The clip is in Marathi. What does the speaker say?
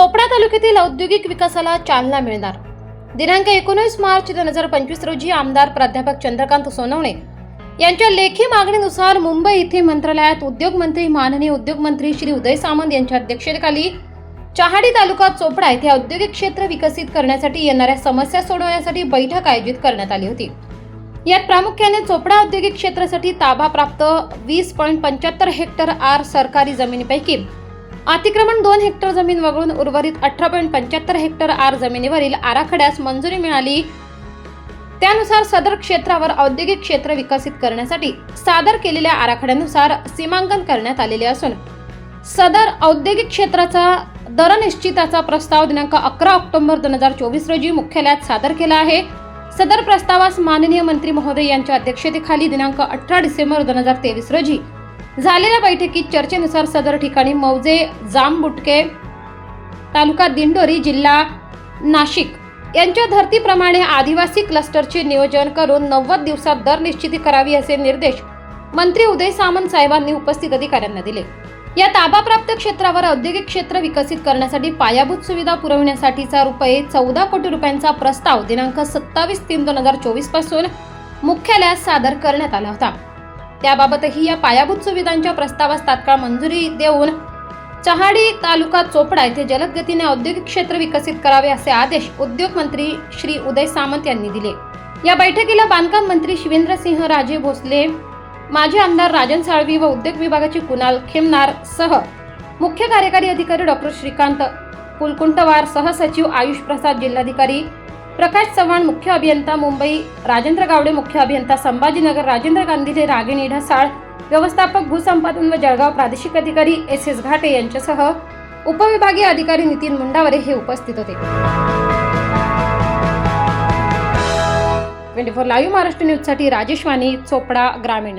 चोपडा तालुक्यातील औद्योगिक विकासाला चालना मिळणार. दिनांक एकोणीस मार्च दोन हजार पंचवीस रोजी आमदार प्राध्यापक चंद्रकांत सोनवणे यांच्या लेखी मागणीनुसार मुंबई येथे मंत्रालयात उद्योग मंत्री माननीय उद्योग मंत्री श्री उदय सामंत यांच्या अध्यक्षतेखाली चहाडी तालुका चोपडा येथे औद्योगिक क्षेत्र विकसित करण्यासाठी येणाऱ्या समस्या सोडवण्यासाठी बैठक आयोजित करण्यात आली होती. यात प्रामुख्याने चोपडा औद्योगिक क्षेत्रासाठी ताबा प्राप्त वीस पॉईंट पंच्याहत्तर हेक्टर आर सरकारी जमिनीपैकी अतिक्रमण दोन हेक्टर जमीन वगळून उर्वरित अठरा पॉईंट पंच्याहत्तर हेक्टर आर जमिनीवरील आराखड्यास मंजुरी मिळाली. त्यानुसार सदर क्षेत्रावर औद्योगिक क्षेत्र विकसित करण्यासाठी सादर केलेल्या आराखड्यानुसार सीमांकन करण्यात आलेले असून सदर औद्योगिक क्षेत्राचा दर निश्चिताचा प्रस्ताव दिनांक अकरा ऑक्टोबर दोन हजार चोवीस रोजी मुख्यालयात सादर केला आहे. सदर प्रस्तावास माननीय मंत्री महोदय यांच्या अध्यक्षतेखाली दिनांक अठरा डिसेंबर दोन हजार तेवीस रोजी झालेल्या बैठकीत चर्चेनुसार सदर ठिकाणी मौजे जामबुटके तालुका दिंडोरी जिल्हा नाशिक यांच्या धर्तीप्रमाणे आदिवासी क्लस्टरचे नियोजन करून नव्वद दिवसात दर निश्चिती करावी असे निर्देश मंत्री उदय सामंत साहेबांनी उपस्थित अधिकाऱ्यांना दिले. या ताबाप्राप्त क्षेत्रावर औद्योगिक क्षेत्र विकसित करण्यासाठी पायाभूत सुविधा पुरवण्यासाठीचा रुपये चौदा कोटी रुपयांचा प्रस्ताव दिनांक सत्तावीस तीन दोन हजार चोवीसपासून मुख्यालयात सादर करण्यात आला होता. त्याबाबतही या पायाभूत सुविधांच्या प्रस्तावास तात्काळ मंजुरी देऊन चहाडी तालुका चोपडा येथे जलद गतीने औद्योगिक क्षेत्र विकसित करावे असे आदेश उद्योग मंत्री श्री उदय सामंत यांनी दिले. या बैठकीला बांधकाम मंत्री शिवेंद्रसिंह राजे भोसले माजी आमदार राजन साळवी व उद्योग विभागाचे कुणाल खेमनार सह मुख्य कार्यकारी अधिकारी डॉक्टर श्रीकांत कुलकुंटवार सहसचिव आयुष प्रसाद जिल्हाधिकारी प्रकाश चव्हाण मुख्य अभियंता मुंबई राजेंद्र गावडे मुख्य अभियंता संभाजीनगर राजेंद्र गांधीले रागिणी ढसाळ व्यवस्थापक भूसंपादन व जळगाव प्रादेशिक अधिकारी एस एस घाटे यांच्यासह उपविभागीय अधिकारी नितीन मुंडावरे हे उपस्थित होते. ट्वेंटी फोर लाईव्ह महाराष्ट्र न्यूजसाठी राजेश वाणी चोपडा ग्रामीण.